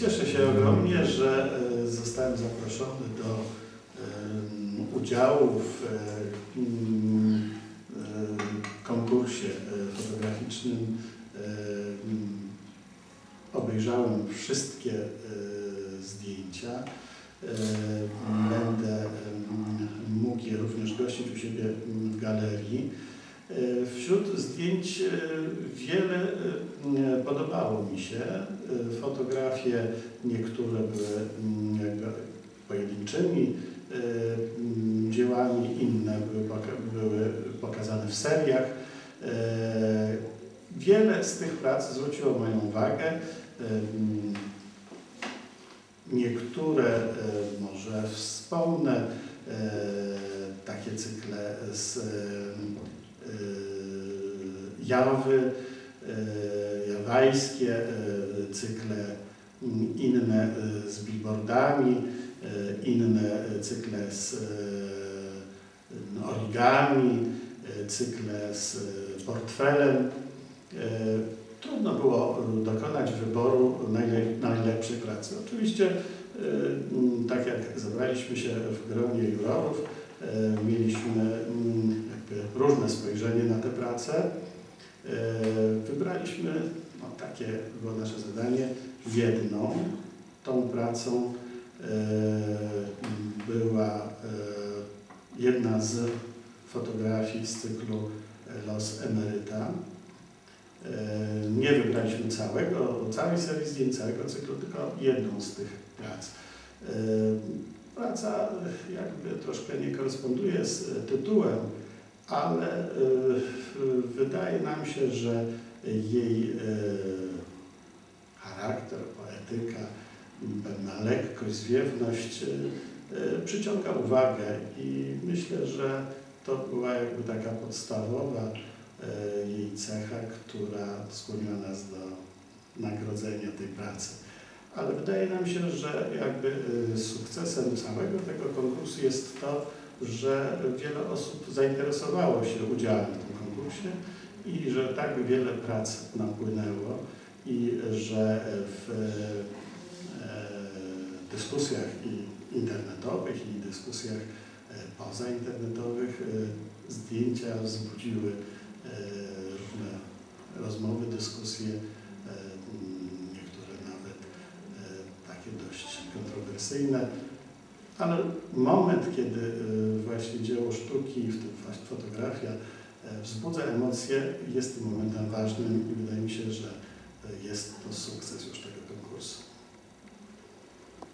Cieszę się ogromnie, że e, zostałem zaproszony do udziału w e, mm, e, konkursie fotograficznym. Mm, Obejrzałem wszystkie zdjęcia. Będę mógł je również gościć u siebie w galerii. E, Wśród zdjęć e, wiele e, podobało mi się. Fotografie niektóre były mm, pojedynczymi mm, dziełami, inne były, poka- były pokazane w seriach. Wiele z tych prac zwróciło moją uwagę. Mm, Niektóre może wspomnę, takie cykle z Jawy, e, jawajskie, e, cykle inne e, z billboardami, inne cykle z origami, cykle z portfelem. Trudno było dokonać wyboru najle- najlepszej pracy. Oczywiście, tak jak zebraliśmy się w gronie jurorów, mieliśmy różne spojrzenie na tę pracę. E, Wybraliśmy, no takie było nasze zadanie, jedną. Tą pracą e, była e, jedna z fotografii z cyklu Los Emeryta. Nie wybraliśmy całego, całej serii zdjęć, całego cyklu, tylko jedną z tych prac. Praca jakby troszkę nie koresponduje z tytułem, ale e, wydaje nam się, że jej e, charakter, poetyka, pewna lekkość, zwiewność e, przyciąga uwagę i myślę, że to była jakby taka podstawowa jej cecha, która skłoniła nas do nagrodzenia tej pracy. Ale wydaje nam się, że jakby sukcesem całego tego konkursu jest to, że wiele osób zainteresowało się udziałem w tym konkursie i że tak wiele prac napłynęło i że w e, dyskusjach internetowych i dyskusjach e, pozainternetowych e, zdjęcia wzbudziły różne rozmowy, dyskusje, niektóre nawet takie dość kontrowersyjne. Ale moment, kiedy e, właśnie dzieło sztuki, w tym właśnie fotografia, e, wzbudza emocje, jest tym momentem ważnym i wydaje mi się, że e, jest to sukces.